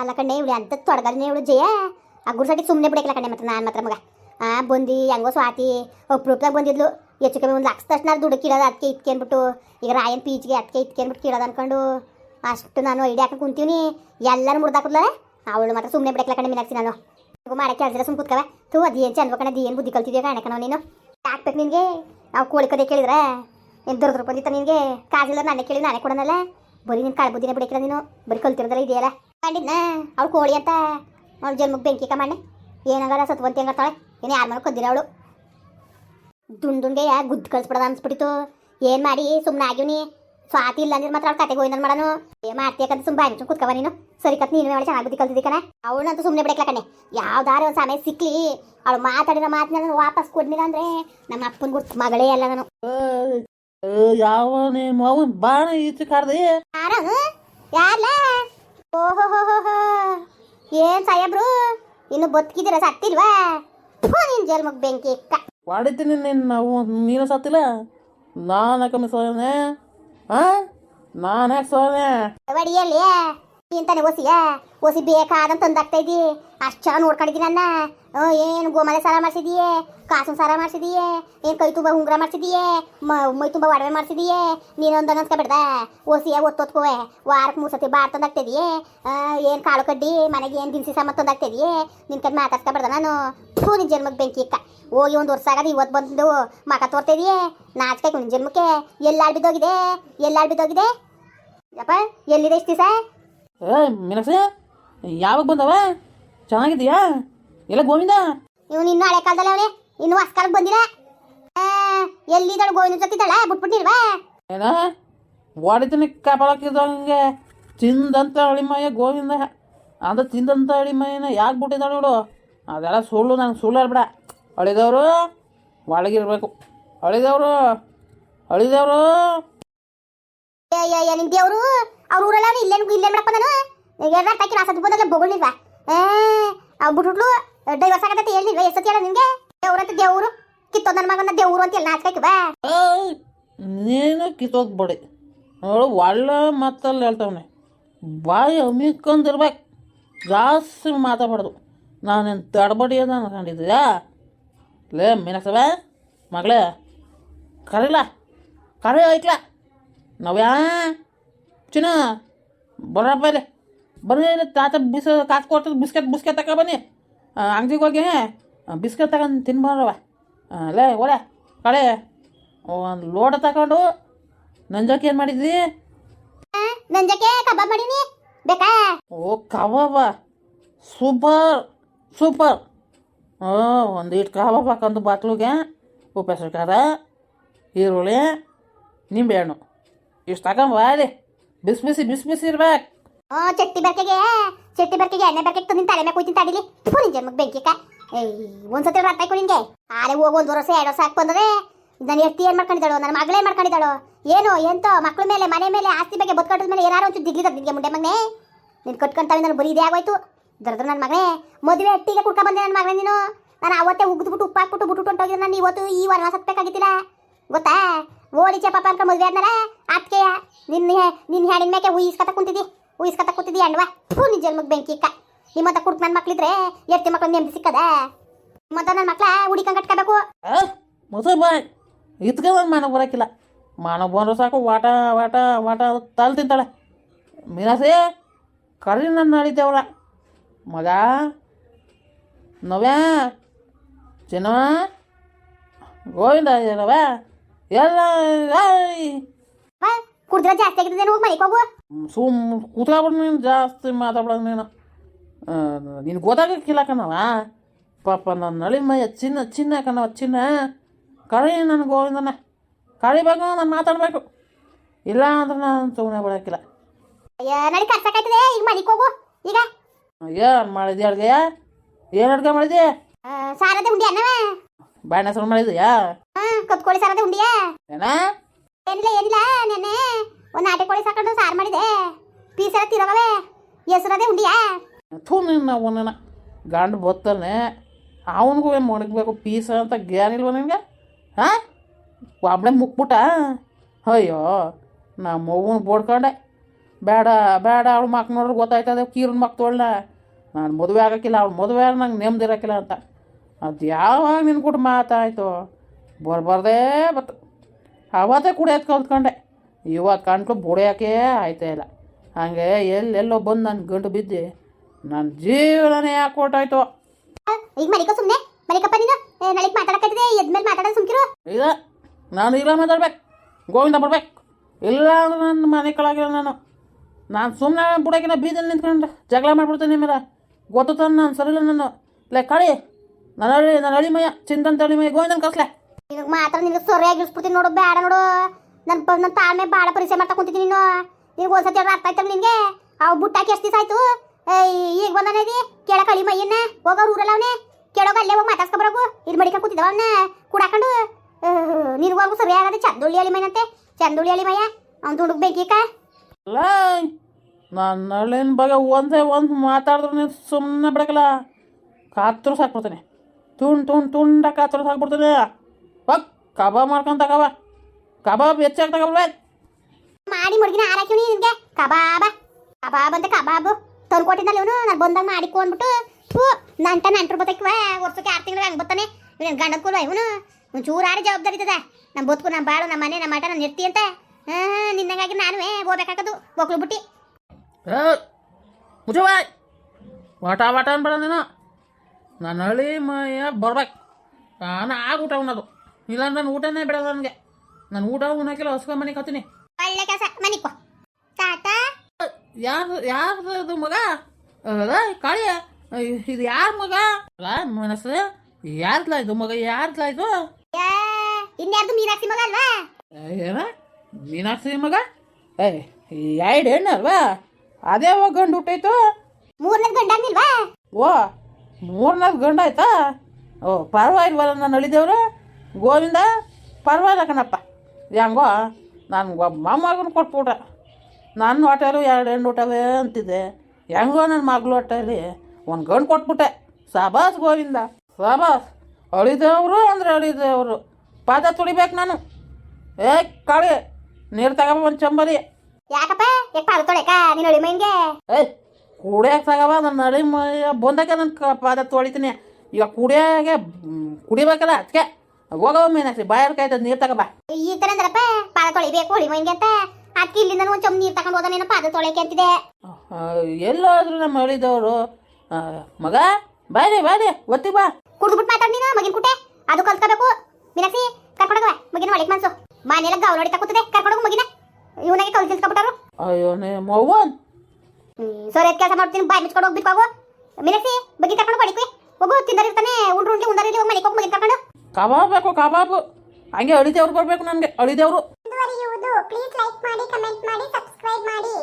ಅಲ್ಲ ಕಣ್ಣೆ ಇವಳು ಅಂತ ತೊಡಗಲ್ನೇ ಇವಳು ಜಯ. ಆ ಗುರುಸಟಿ ಸುಮ್ಮನೆ ಬಿಡಕ್ಲ ಕಣ್ಣೆ ಮತ್ತೆ ನಾನು ಮಾತ್ರ ಮಗ. ಆ, ಬಂದು, ಹೆಂಗೋ ಸ್ವಾತಿ ಒಬ್ರೂಪ್ದಾಗ ಬಂದಿದ್ಲು. ಹೆಚ್ಚು ಕಮ್ಮಿ ಒಂದು ಲಕ್ಷ ತಕ್ಷಣ ದುಡ್ಡು ಕೀಳೋದು ಅದಕ್ಕೆ ಇಟ್ಕೆ ಅಂದ್ಬಿಟ್ಟು, ಈಗ ರಾಯನ್ ಪೀಚ್ಗೆ ಅದಕ್ಕೆ ಇಟ್ಕೆ ಕೀಳೋದು ಅನ್ಕೊಂಡು, ಅಷ್ಟು ನಾನು ಐಡಿಯಾ ಹಾಕಿ ಕುಂತೀವಿ ಎಲ್ಲರೂ ಮುರ್ದಾಕುದ್ಲ ಅವಳು ಮಾತ್ರ ಸುಮ್ಮನೆ ಬಿಡಕ್ಲ ಕಣ್ಣೆ ಮಿನಾಕ್ಸಿ ನಾನು. ಮಾಡಕ್ಕೆ ಕೆಲಸ ಸುಮ್ ಕೂತ್ಕವೆ. ತೂ ಅದು ಏನು ಚಂದ ಕಣ ಏನು ಬುದ್ಧಿ ಕಲ್ತಿದ್ಯಾ ಕಾಣಕನವ ನೀನು? ಹಾಕ್ಬೇಕು ನಿನಗೆ? ನಾವು ಕೋಳಿ ಕೇಳಿದ್ರೆ? ಏನು ದೊಡ್ಡ ಬಂದಿತ್ತ ನಿನಗೆ? ಕಾಜಿಲ್ಲ ನಾನೇ ಕೇಳಿ ನಾನೇ ಕೊಡೋನಲ್ಲ? ಬರೀ ನಿನ್ ಕಾಳು ಬುದ್ಧಿನೇ ಬಿಡಕ್ಕಿಲ್ಲ ನೀನು. ಬರೀ ಕಲ್ತಿರೋದಲ್ಲ ಇದೆಯಲ್ಲ? ಕಂಡಿದ್ನ ಅವಳು ಕೋಳಿ ಅಂತ? ಅವ್ಳು ಜನ್ಮಕ್ಕೆ ಬೆಂಕಿ ಕಮಾಣೆ ಏನಾಗಲ್ಲ ಸತ್ವಂತಿ ಹಂಗತ್ತಾಳೆ ಏನು ಯಾರ ಮನೆ ಕದ್ದಿರ ಅವಳು? ದುಂಡುಂಗೆ ಗುದ್ದು ಕಳಿಸ್ಬಿಡದ ಅನ್ಸ್ಬಿಟ್ಟಿತ್ತು. ಏನು ಮಾಡಿ? ಸುಮ್ಮನೆ ಆಗಿವ್ನಿ ಸ್ವಾತಿ ಇಲ್ಲ ಅಂದ್ರೆ ಮಾತ್ರ ಅವ್ಳು ಕತೆಗೆ ಹೋಯ್ನ ಮಾಡೋನು. ಏ ಮಾಡ್ತೀಯಕ್ಕಂತ ಸುಮ್ಮನೆ ಬಾಯಿ ಕುತ್ಕವ ನೀನು? ಸರಿ ಕತ್ ನೀನು ಮಾಡಿ ಚೆನ್ನಾಗಿ ಬುದ್ಧಿ ಕಲ್ತಿದ್ದಿ ಕಣ. ಅವಳಂತೂ ಸುಮ್ಮನೆ ಬಿಡಕ್ಲ ಕಣೆ. ಯಾವ್ದಾರು ಒಂದು ಸಮಯ ಸಿಕ್ಲಿ. ಅವಳು ಮಾತಾಡಿರೋ ಮಾತಿನ ವಾಪಸ್ ಕೊಡ್ಲಿಲ್ಲ ಅಂದ್ರೆ ನಮ್ಮ ಅಪ್ಪನ ಗುರ್ತು ಮಗಳೇ ಅಲ್ಲ ನಾನು. ಯಾವ ನಿಮ್ಮ ಬಾಣ ಈಚೆ ಕಾರ್ದೆ ಯಾರ? ಯಾರ್ಲ? ಓಹೋ ಹೋ ಹೋ ಹೋ ಏನ್ ಸಾಯಬ್ರು? ಇನ್ನು ಬದುಕಿದಿರ ಸತ್ತಿಲ್ವಾ? ಥು, ನಿನ್ ಜಲ್ ಮಗ್ ಬೆಂಕಿ ಇಕ್ಕ ಮಾಡಿದ್ದೀನಿ ನಿನ್ನ ನಾವು ನೀನು ಸತ್ತಿಲ್ಲ? ನಾನು ಕಮ್ಮಿ ಸೋನೆ ಹಾ ನಾನು ಯಾಕೆ ಸೋನೆ ಬಡಿಯಲ್ಲಿ ಇಂತಾನೆ ಓಸಿಯ ಓಸಿ ಬೇಕಾದಂತ ತಂದಾಗ್ತಾ ಇದ್ದಿ? ಅಷ್ಟು ಚೆನ್ನಾಗಿ ನೋಡ್ಕೊಂಡಿದ್ದೀನಿ ನನ್ನ ಏನು ಗೋಮಲೆ ಸಾರ ಮಾಡಿಸಿದೀಯೇ? ಕಾಸು ಸಾರ ಮಾಡಿಸಿದೀಯೇ? ಏನು ಕೈ ತುಂಬ ಉಂಗುರ ಮಾಡಿಸಿದೀಯೇ? ಮೈ ತುಂಬ ಒಡವೆ ಮಾಡ್ಸಿದೀಯೇ? ನೀನೊಂದು ಅನ್ಸ್ಕೊಬಿಡ್ದ ಓಸಿಯ ಒತ್ತೊತ್ಕೋವೆ. ವಾರಕ್ಕೆ ಮೂರು ಸತಿ ಬಾರ್ ತಂದಾಗ್ತಿದೆಯೇ ಏನು ಕಾಳು ಕಡ್ಡಿ, ಮನೆಗೆ ಏನು ದಿನಸಿ ಸಾಮಾನು ತಂದಾಗ್ತಿದೆಯೇ ನಿನ್ನ ಕಡೆ ಮಾತಾಡ್ಸ್ಕೊಬಿಡ್ದ ನಾನು? ಫೂ ನಿನ್ನ ಜನ್ಮಕ್ಕೆ ಬೆಂಕಿ ಇಕ್ಕ. ಹೋಗಿ ಒಂದು ವರ್ಷ ಆಗದ ಇವತ್ತು ಬಂದು ಮಕ ತೋರ್ತಿದೆಯೇ? ನಾಚಿಕೆ ನಿನ್ ಜನ್ಮಕ್ಕೆ? ಎಲ್ಲಾಳ್ ಬಿದ್ದೋಗಿದೆ? ಎಲ್ಲಾಳ್ ಬಿದ್ದೋಗಿದೆ? ಯಪ್ಪ, ಎಲ್ಲಿದೆ ಇಷ್ಟು ದಿವಸ? ಏ, ಮೀನಾಕ್ಷಿ, ಯಾವಾಗ ಬಂದವ? ಚೆನ್ನಾಗಿದೀಯಾ ಎಲ್ಲ ಗೋವಿಂದ? ಇವನು ಇನ್ನು ಹಳೆ ಕಾಲದಲ್ಲಿ ಅವನೇ. ಇನ್ನು ಹೊಸ ಕಾಲಕ್ಕೆ ಬಂದಿಲ್ಲ ಎಲ್ಲಿದ್ದಾಳು ಗೋವಿಂದ ಜೊತಿದ್ದಾಳ ಬಿಟ್ಬಿಟ್ಟಿಲ್ವಾ? ಏನ? ಹೊಡಿತೀನಿ ಕಾಪಾಡಕ್ಕಿದ್ದಂಗೆ ತಿಂದಂತ ಅಳಿಮಯ್ಯ ಗೋವಿಂದ. ಅದು ತಿಂದಂತ ಅಳಿಮಯ್ಯನ ಯಾಕೆ ಬಿಟ್ಟಿದ್ದಾಳು ನೋಡು. ಅದೆಲ್ಲ ಸುಳ್ಳು ನಂಗೆ ಸುಳ್ಳು ಹೇಳ್ಬೇಡ. ಅಳಿದವರು ಒಳಗಿರ್ಬೇಕು ಅಳಿದವರು ಅಳಿದವರು. ನಿಮ್ ದೇವ್ರು ಅವ್ರ ಊರಲ್ಲ ಇಲ್ಲೇನು ಇಲ್ಲೇನು ಮಾಡಪ್ಪ ನಾನು ಎರಡು ತಾಕಿ ರಾಸತ್ ಬಂದಲ್ಲ ಬೊಗಳಿಲ್ವಾ ಬಿಟ್ಬಿಟ್ಲು ಡೈವರ್ಸ್ ಆಗತ್ತೆ ಹೇಳಿಲ್ವಾ ಎಷ್ಟು ಹೇಳ ನಿನ್ಗೆ ದೇವ್ರು ಅಂತ ದೇವ್ರು. ಕಿತ್ತೋ ನನ್ನ ಮಗನ ದೇವ್ರು ಅಂತ ಎಲ್ಲ ನಾಚ್ಕೈತಿ ಬಾ ನೀನು ನೀನು ಕಿತ್ತೋಗ್ಬೇಡಿ. ಅವಳು ಒಳ್ಳೆ ಮತ್ತಲ್ಲಿ ಹೇಳ್ತಾವನೆ. ಬಾಯಿ ಅಮಿಕೊಂಡಿರ್ಬೇಕು ಜಾಸ್ತಿ ಮಾತಾಡ್ಬಾರ್ದು. ನಾನೇನು ತಡಬಡಿ ಅಂತ ಅನ್ಕೊಂಡಿದ್ದೀಯಾ ಲೇ, ಮೀನಾಕ್ಷವ, ಮಗಳೇ, ಕರೀಲ. ಕರಿ ಐಕ್ಲ ನಾವ್ಯಾ? ಚಿನ್ನ ಬರಪ್ಪ ಬನ್ನಿ ಇಲ್ಲಿ ತಾತ ಬಿಸ ಕಾಸು ಕೊಟ್ಟು ಬಿಸ್ಕೆಟ್ ಬಿಸ್ಕೆಟ್ ತಗೊ ಬನ್ನಿ ಅಂಗಡಿಗೆ ಹೋಗಿ ಬಿಸ್ಕೆಟ್ ತಗೊಂಡು ತಿನ್ಬಾರವ ಲೇ ಒಲೆ ಕಳೆ ಒಂದು ಲೋಡ ತಗೊಂಡು ನಂಜಕ್ಕೆ ಏನು ಮಾಡಿದ್ವಿ ನಂಜಕ್ಕೆ ಕಬಾಬ್ ಮಾಡೀನಿ ಬೇಕಾ ಓ ಕಬಾಬ ಸೂಪರ್ ಸೂಪರ್ ಓ ಒಂದು ಇಟ್ಟು ಕಬಾಬ್ ಹಾಕೊಂಡು ಬಾಟ್ಲಿಗೆ ಉಪ್ಪು ಹೆಸರು ಖಾರ ಈರುಳ್ಳಿ ನಿಂಬೆಹಣ್ಣು ಇಷ್ಟು ತಗೊಂಬ ಅಲ್ಲಿ ಬಿಸಿ ಬಿಸಿ ಬಿಸಿ ಬಿಸಿ ಇರ್ಬೇಕು ಚಟ್ಟಿ ಬರ್ಕೆಗೆ ಚಟ್ಟಿ ಬರ್ಕೆಗೆ, ಎಣ್ಣೆ ಬರ್ಕೆಗೆ ತಂದಿನ ತಲೆ ಮೇಲೆ ಕೂತಿನ ತಡಿಲಿ. ಥೂ ನಿನ್ ಜನ್ಮಕ್ಕೆ ಬೆಂಕಿ ಕಾ ಏಯ್ ಒಂದ್ಸತಿ ಅರ್ಥ ಆಯ್ತು ನಿಂಗೆ? ಆರೆ ಹೋಗಿ ಒಂದು ವರ್ಷ, ಎರಡು ವರ್ಷ ಹಾಕಿ ಬಂದರೆ ನಾನು ಎತ್ತಿ ಏನು ಮಾಡ್ಕೊಂಡಿದ್ದಾಳು ನನ್ನ ಮಗಳೇ ಮಾಡ್ಕೊಂಡಿದ್ದಾಳು? ಏನು, ಎಂತೋ, ಮಕ್ಳ ಮೇಲೆ, ಮನೆ ಮೇಲೆ, ಆಸ್ತಿ ಬಗ್ಗೆ ಬದುಕಟ್ಟದ ಮೇಲೆ ಏನಾರು ಒಂಚೂರು ದಿಗ್ಲಿ ನಿನಗೆ ಮುಂಡೆ ಮಗನೇ? ನೀನು ಕಟ್ಕೊಂತಾವೆ ನಾನು ಬರೀ ಇದೇ ಆಗೋಯ್ತು. ದರ್ದ್ರ ನನ್ನ ಮಗನೇ, ಮದುವೆ ಅಟ್ಟಿಗೆ ಕುಡ್ಕೊ ಬಂದೆ ನನ್ನ ಮಗನೇ ನೀನು. ನಾನು ಅವತ್ತೇ ಉಗ್ದ್ಬಿಟ್ಟು ಉಪ್ಪು ಹಾಕ್ಬಿಟ್ಟು ಬಿಟ್ಟು ಹೊಂಟೋಗಿದ್ದೆ ನಾನು, ಇವತ್ತು ಈ ವಾರ ಸತ್ಬೇಕಾಗಿತ್ತಿಲ್ಲ ಗೊತ್ತಾ? ಓಡಿಚೆ ಪಾಪ ಅನ್ಕೊಂಡು ಮದುವೆ ಆದ್ಮೇಲೆ ಅದಕ್ಕೆ ನಿನ್ನ ನಿನ್ನ ಹೆಣ್ಣಿನ ಮೇಕೆ ಉಯಿಸ್ಕತ ಕುಂತಿದ್ದಿ ಉಯಿಸ್ಕತ ಕುಂತಿದ್ದಿ ಅಂಡ್ವಾ ಥೂ ನಿನ್ ಜನ್ಮಕ್ಕೆ ಬೆಂಕಿ ಇಕ್ಕ. ನಿಮ್ಮಂತ ಕುಡ್ಕ ನನ್ನ ಮಕ್ಳಿದ್ರೆ ಎತ್ತಿ ಮಕ್ಳು ನೆಮ್ಮದಿ ಸಿಕ್ಕದ? ನಿಮ್ಮಂತ ನನ್ನ ಮಕ್ಳ ಹುಡಿಕಂಗ್ ಕಟ್ಕೋಬೇಕು. ಮೊದಲು ಬಾಯ್ ಇತ್ಕೊಂಡು ಮಾನವ ಬರೋಕ್ಕಿಲ್ಲ ಮಾನವ ಬಂದ್ರೆ ಸಾಕು ವಾಟ ವಾಟ ವಾಟ ತಲ್ ತಿಂತಾಳೆ. ಮೀನಾಸೆ ಕರಿ ನನ್ನ ನಡೀತೇವಳ ಮಗ ನವ್ಯಾ ಚಿನ್ನವ ಗೋವಿಂದ ಏನವ ಎಲ್ಲ! ಕುಡ್ದ್ರೆ ಜಾಸ್ತಿ ಆಗಿದ್ದೇನೆ ಹೋಗಿ ಮನೆಗೆ ಹೋಗು. ಸುಮ್ ಕೂತ್ಕೊಬಿಡು ನೀನು ಜಾಸ್ತಿ ಮಾತಾಡೋದು ನೀನು. ನೀನು ಗೊತ್ತಾಗಕ್ಕಿಲ್ಲ ಕಣವ ಪಾಪ ನನ್ನ ನಳಿ ಮೈಯ ಚಿನ್ನ ಚಿನ್ನ ಕಣವ ಚಿನ್ನ. ಕಳಿ ನನ್ನ ಗೋವಿಂದನ. ಕರಿಬೇಕು ನಾನು ಮಾತಾಡಬೇಕು. ಇಲ್ಲ ಅಂದ್ರೆ ನಾನು ಸುಮ್ಮನೆ ಬಿಡೋಕ್ಕಿಲ್ಲ. ಏನು ಮಾಡಿದ್ಯಾ ಅಡ್ಗೆ ಏನು ಅಡ್ಗೆ ಮಾಡಿದ್ಯಾ? ಸಾರದ ಉಂಡಿ ಅನ್ನವ. ಬಾಯ್ ಹೆಸರು ಮಾಡಿದ್ಯಾ ಕತ್ಕೋಳಿ ಸಾರದೆ ಉಂಡಿಯಾ. ಏನ? ಏನಿಲ್ಲ ಏನಿಲ್ಲ ನೆನ್ನೆ ಒಂದು ನಾಟಿ ಕೋಳಿ ಸಾಕೊಂಡು ಸಾರು ಮಾಡಿದೆ. ಪೀಸ್ ಎಲ್ಲ ತಿರೋಗವೆ. ಹೆಸರದೆ ಉಂಡಿಯಾ ಥೂ ನಿನ್ನ ಅವನ ಗಂಡು ಬತ್ತಾನೆ ಅವನಿಗೂ ಏನು ಮಡಗಬೇಕು ಪೀಸ ಅಂತ ಜ್ಞಾನ ಇಲ್ವ ನಿನಗೆ? ಹಾಂ? ಒಬ್ಬಳೆ ಮುಕ್ಬಿಟ್ಟ? ಅಯ್ಯೋ, ನಮ್ಮ ಅವ್ವನ ಬೋಡ್ಕೊಂಡೆ. ಬೇಡ ಬೇಡ, ಅವಳು ಮಕ್ ನೋಡ್ರೆ ಗೊತ್ತಾಯ್ತದೆ, ಕೀರನ್ ಮಕ್ ತೊಳ್ಳ ನಾನು ಮದುವೆ ಆಗಕ್ಕಿಲ್ಲ, ಅವಳು ಮದುವೆ ನಂಗೆ ನೆಮ್ಮದಿ ಇರೋಕ್ಕಿಲ್ಲ ಅಂತ. ಅದು ಯಾವಾಗ ನಿನ್ನ ಕೂಡ ಮಾತಾಯ್ತು? ಬರ್ಬಾರ್ದೇ ಬತ್ತು. ಅವತ್ತೇ ಕುಡಿಯೋದು ಕಲ್ತ್ಕೊಂಡೆ. ಇವತ್ತು ಕಣ್ಕು ಬುಡಿಯೋಕೆ ಆಯ್ತಾ ಇಲ್ಲ. ಹಾಗೆ ಎಲ್ಲೆಲ್ಲೋ ಬಂದು ನನ್ನ ಗಂಟು ಬಿದ್ದೆ ನನ್ನ ಜೀವನನೇ ಯಾಕೆ ಕೊಟ್ಟಾಯ್ತು ಈಗ ಮಲಿಕ ಸುಮ್ಮನೆ ಮಲಿಕಪ್ಪ ನೀನು. ನಳಿಕ್ ಮಾತಾಡಕತ್ತಿದೆ ಎದ್ಮೇಲೆ ಮಾತಾಡೋದು ಸುಮ್ಕಿರು. ಇಲ್ಲ ನಾನು ಇಲ್ಲ ಮಾತಾಡ್ಬೇಕು. ಗೋವಿಂದ ಬರ್ಬೇಕು. ಇಲ್ಲ ಅಂದ್ರೆ ನನ್ನ ಮನೆ ಕೆಳಗಿಲ್ಲ ನಾನು. ನಾನು ಸುಮ್ಮನೆ ಬುಡಕಿನ ಬೀದಲ್ಲಿ ನಿಂತ್ಕೊಂಡು ಜಗಳ ಮಾಡ್ಬಿಡ್ತೀನಿ ಮೇಲೆ ಗೊತ್ತಾನ ನಾನು ಸರಿಲ್ಲ ನಾನು. ಲೇ ಕಳಿ ನನ್ನ ನನ್ನ ಚಿಂತಂತ ಮಯ ಗೋವಿಂದನ್ ಕರ್ಸ್ಲೆ. ನಿನಗೆ ಮಾತ್ರ ನಿನಗೆ ಸರಿಯಾಗಿ ಇಳಿಸ್ಬಿಡ್ತೀನಿ ನೋಡು ಬೇಡ ನೋಡು. ನನ್ನ ನನ್ನ ತಾಳ್ಮೆ ಭಾಳ ಪರಿಚಯ ಮಾಡ್ತಾ ಕುಂತಿದ್ದೀನಿ ನೀನು ನಿನಗೆ ಒಂದ್ಸತಿ ಎರಡು ಅರ್ಥ ಆಯ್ತಲ್ಲ ನಿನಗೆ? ಅವು ಬುಟ್ಟಾಕಿ ಎಷ್ಟು ದಿವಸ ಆಯ್ತು? ಈಗ ಬಂದನೇದಿ ಕೇಳ ಕಳಿ ಮೈಯನ್ನ? ಹೋಗೋರು ಊರಲ್ಲ ಅವನೇ? ಕೇಳೋಗ ಅಲ್ಲೇ ಹೋಗಿ ಮಾತಾಡ್ಸ್ಕೊಬರೋಗು ಇದು ಮಡಿಕ ಕೂತಿದ್ದವ ಅವನ್ನ ಕುಡಾಕೊಂಡು ನಿನಗೋರ್ಗು ಸರಿ ಆಗದೆ ಚಂದುಳ್ಳಿ ಅಳಿ ಮೈನಂತೆ ಚಂದುಳ್ಳಿ ಅಳಿ ಮಯ್ಯ ಅವ್ನು ದುಡುಗ್ ಬೇಕೀಕ ಅಲ್ಲ ನನ್ನ ಹಳ್ಳಿನ ಬಗ್ಗೆ ಒಂದೇ ಒಂದು ಮಾತಾಡಿದ್ರು ನೀನು ಸುಮ್ಮನೆ ಬಿಡಕಲ್ಲ. ಕಾತ್ರು ಸಾಕ್ಬಿಡ್ತೀನಿ. ತುಂಡು ತುಂಡು ತುಂಡ ಕಾತ್ರು ಸಾಕ್ಬಿಡ್ತೀನಿ. ಕಬ ಮಾಡ್ಕೊಂತ ಕಬ. ಕಬಾಬ್ ಹೆಚ್ಚಾಗಿ ತಗೊಳ್ಬೇಕು ಮಾಡಿ ಮುಡ್ಗಿನ ಆರಾಕಿವ್ನಿ ನಿನ್ಗೆ. ಕಬಾಬ. ಕಬಾಬ್ ಅಂತ ಕಬಾಬು. ತಂದು ಕೊಟ್ಟಿದ್ದಲ್ಲ ಇವನು ನಾನು ಬಂದಾಗ ಮಾಡಿಕೊ ಅಂದ್ಬಿಟ್ಟು ಥೂ ನಂಟ ನಂಟ್ರು ಬತ್ತಕ್ವ ವರ್ಷಕ್ಕೆ ಆರು ತಿಂಗಳು ಹಂಗೆ ಬರ್ತಾನೆ ಇವನು ಗಂಡದ ಕೂಡ ಇವನು. ಒಂದು ಆಡಿ ಜವಾಬ್ದಾರಿ ಇರ್ತದ ನಮ್ಮ ಬದುಕು ನಮ್ಮ ಬಾಳು ನಮ್ಮ ಮನೆ ನಮ್ಮ ಆಟ ನಾನು ಇರ್ತಿ ಅಂತ. ಹಾಂ ನಿನ್ನಂಗಾಗಿ ನಾನು ಹೋಗ್ಬೇಕಾಗದು. ಒಕ್ಳು ಬಿಟ್ಟು. ಮುಚ್ಚವಾಯ್ ವಾಟ ವಾಟ ಅನ್ಬೇಡ ನೀನು. ನನ್ನ ಹಳ್ಳಿ ಮಯ ಬರ್ಬೇಕು. ನಾನು ಆಗ ಊಟ ಉಣ್ಣೋದು. ಇಲ್ಲ ನಾನು ಊಟನೇ ಬಿಡೋದು ನನಗೆ. ನಾನು ಊಟ ಉಣಕಿಲ್ಲ ಹೊಸ್ಕೊ ಮನೆ ಕತ್ತೀನಿ ಒಳ್ಳೆ ಕೆಲಸ ಕೊ ತಾತ? ಯಾರು ಯಾರ್ದು ಇದು ಮಗ? ಅದ ಕಾಳಿ ಇದು ಯಾರ ಮಗ? ಅಲ್ಲ ಮನಸ್ಸು ಯಾರ್ದ್ಲ ಇದು ಮಗ ಯಾರ್ದ್ಲ ಇದು? ಇನ್ಯಾರ್ದು ಮೀನಾಕ್ಷಿ ಮಗ ಅಲ್ವಾ? ಏನ? ಮೀನಾಕ್ಷಿ ಮಗ? ಏ ಎರಡು ಹೆಣ್ಣು ಅಲ್ವಾ? ಅದೇ ಹೋಗಿ ಗಂಡು ಹುಟ್ಟೈತು ಮೂರನೇ ಗಂಡ ಅಂದಿಲ್ವಾ? ಓ ಮೂರ್ನಾಲ್ಕು ಗಂಡ ಆಯ್ತಾ? ಓ ಪರವಾಗಿಲ್ವಲ್ಲ ನಾನು ಅಳಿದೇವ್ರು ಗೋವಿಂದ? ಪರವಾಗಿಲ್ಲ ಕಣಪ್ಪ. ಹೆಂಗೋ ನನಗೆ ಒಬ್ಬ ಮೊಮ್ಮಗನ ಕೊಟ್ಬಿಟ್ರೆ ನನ್ನ ಹೋಟೆಲು ಎರಡು ಹೆಣ್ಣು ಊಟವೇ ಅಂತಿದ್ದೆ. ಹೆಂಗೋ ನನ್ನ ಮಗಳು ಹೊಟ್ಟೆಲಿ ಒಂದು ಗಂಡು ಕೊಟ್ಬಿಟ್ಟೆ ಸಾಬಾಸ್ ಗೋವಿಂದ. ಸಾಬಾಸ್. ಅಳಿದವರು ಅಂದ್ರೆ ಅಳಿದವರು. ಪಾದ ತುಳಿಬೇಕು ನಾನು. ಏ ಕಾಳಿ ನೀರು ತಗೋಬ ಒಂದು ಚಂಬರಿ. ಯಾಕಪ್ಪ? ಯಾಕೆ ಪಾಲು ತೊಳೆಕ? ನೀನು ಅಳಿ ಮೈನ್ಗೆ ಏಯ್ ಕುಡಿಯಕ್ಕೆ ತಗಬ ನನ್ನ ಅಳಿ ಮೈ ಬಂದಾಗ ನನ್ನ ಪಾದ ತೊಳಿತೀನಿ. ಈಗ ಕುಡಿಯಾಗೆ ಕುಡಿಬೇಕಲ್ಲ ಅದಕ್ಕೆ ಹೋಗವ ಮೀನಾಕ್ಷಿ ಬಾಯರ್ ಕಾಯ್ತದ ನೀರು ತಗೋಬಾ ಈ ತರ ಅಂದ್ರಪ್ಪ ಪಾದ ತೊಳಿಬೇಕು ಹೊಳಿ ಮೈನ್ಗೆ ಅಂತ. ಅದಕ್ಕೆ ಇಲ್ಲಿಂದ ಒಂದು ಚಮ್ ನೀರು ತಗೊಂಡು ಹೋದನೇನೋ ಪಾದ ತೊಳೆಕೆ ಅಂತಿದೆ. ಎಲ್ಲಾದ್ರೂ ನಮ್ಮ ಹೇಳಿದವರು ಮಗ ಬಾರಿ ಬಾರಿ ಒತ್ತಿ ಬಾ. ಕುಡ್ದ್ಬಿಟ್ಟು ಮಾತಾಡ್ ನೀನು ಮಗಿನ ಕುಟೆ. ಅದು ಕಲ್ತ್ಕೋಬೇಕು. ಮೀನಾಕ್ಷಿ ಕರ್ಕೊಂಡೋಗವ ಮಗಿನ ಒಳಗೆ ಮನ್ಸು. ಮನೆಯಲ್ಲ ಗೌ ನೋಡಿ ತಕೂತದೆ ಕರ್ಕೊಂಡೋಗು ಮಗಿನ. ಇವನಾಗೆ ಕಲ್ ತಿಳ್ಕೊಬಿಟ್ಟರು ಅಯ್ಯೋ ನೀ ಮೌವನ್ ಸರಿ ಕೆಲಸ ಮಾಡ್ತೀನಿ ಬಾಯಿ ಮುಚ್ಕೊಂಡು ಹೋಗ್ಬಿಟ್ಟು ಹೋಗು. ಮೀನಾಕ್ಷಿ ಬಗ್ಗೆ ಕರ್ಕೊಂಡು ಬಡಿಕಿ ಹೋಗು ತಿಂದರಿರ್ತಾನೆ ಉಂಡ್ರು ಉಂಡ್ಲಿ ಉಂದರಿರ್ಲಿ ಹೋಗಿ ಮನೆಗೆ ಹೋಗಿ ಮಗಿನ ಕರ್ಕೊಂಡು. ಕಬಾಬ್ ಬೇಕು, ಕಬಾಬ್. ಹಂಗೆ ಅಳಿದೇವ್ರು ಬರ್ಬೇಕು ನನಗೆ, ಅಳಿದೇವ್ರು. ಪ್ಲೀಸ್ ಲೈಕ್ ಮಾಡಿ ಕಮೆಂಟ್ ಮಾಡಿ ಸಬ್ಸ್ಕ್ರೈಬ್ ಮಾಡಿ.